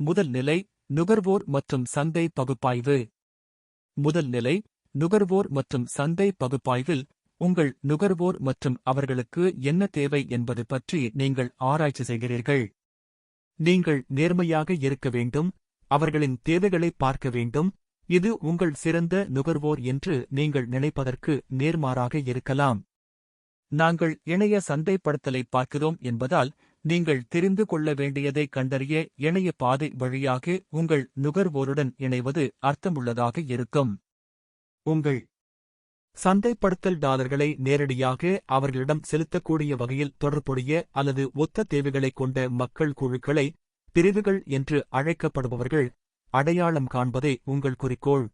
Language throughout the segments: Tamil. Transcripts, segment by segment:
முதல் நிலை நுகர்வோர் மற்றும் சந்தை பகுப்பாய்வு. முதல் நிலை நுகர்வோர் மற்றும் சந்தை பகுப்பாய்வில் உங்கள் நுகர்வோர் மற்றும் அவர்களுக்கு என்ன தேவை என்பது பற்றி நீங்கள் ஆராய்ச்சி செய்கிறீர்கள். நீங்கள் நேர்மையாக இருக்க வேண்டும் அவர்களின் தேவைகளை பார்க்க வேண்டும் இது உங்கள் சிறந்த நுகர்வோர் என்று நீங்கள் நினைப்பதற்கு நேர்மாறாக இருக்கலாம். நாங்கள் இணைய சந்தைப்படுத்தலை பார்க்கிறோம் என்பதால் நீங்கள் தெரிந்து கொள்ள வேண்டியதை கண்டறிய இணைய பாதை வழியாக உங்கள் நுகர்வோருடன் இணைவது அர்த்தமுள்ளதாக இருக்கும். உங்கள் சந்தைப்படுத்தல் டாலர்களை நேரடியாக அவர்களிடம் செலுத்தக்கூடிய வகையில் தொடர்புடைய அல்லது ஒத்த தேவைகளைக் கொண்ட மக்கள் குழுக்களை பிரிவுகள் என்று அழைக்கப்படுபவர்கள் அடையாளம் காண்பதே உங்கள் குறிக்கோள்.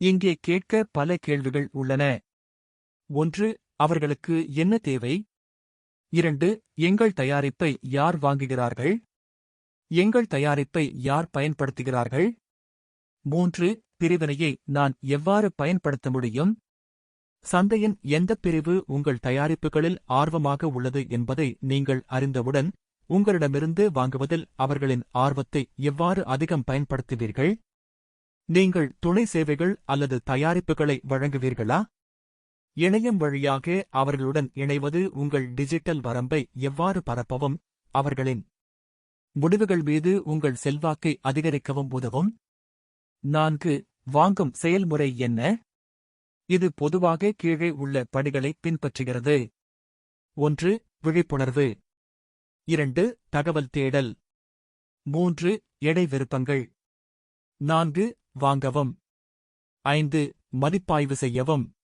இங்கே கேட்க பல கேள்விகள் உள்ளன. ஒன்று அவர்களுக்கு என்ன தேவை? இரண்டு எங்கள் தயாரிப்பை யார் வாங்குகிறார்கள்? எங்கள் தயாரிப்பை யார் பயன்படுத்துகிறார்கள்? மூன்று பிரிவினையை நான் எவ்வாறு பயன்படுத்த முடியும்? சந்தையின் எந்தப் பிரிவு உங்கள் தயாரிப்புகளில் ஆர்வமாக உள்ளது என்பதை நீங்கள் அறிந்தவுடன் உங்களிடமிருந்து வாங்குவதில் அவர்களின் ஆர்வத்தை எவ்வாறு அதிகம் பயன்படுத்துவீர்கள்? நீங்கள் துணை சேவைகள் அல்லது தயாரிப்புகளை வழங்குவீர்களா? இணையம் வழியாக அவர்களுடன் இணைவது உங்கள் டிஜிட்டல் வரம்பை எவ்வாறு பரப்பவும் அவர்களின் முடிவுகள் மீது உங்கள் செல்வாக்கை அதிகரிக்கவும் உதவும். நான்கு வாங்கும் செயல்முறை என்ன? இது பொதுவாக கீழே உள்ள படிகளை பின்பற்றுகிறது. ஒன்று விழிப்புணர்வு. இரண்டு தகவல் தேடல். மூன்று எடை விருப்பங்கள். நான்கு வாங்கவும். ஐந்து மதிப்பாய்வு செய்யவும்.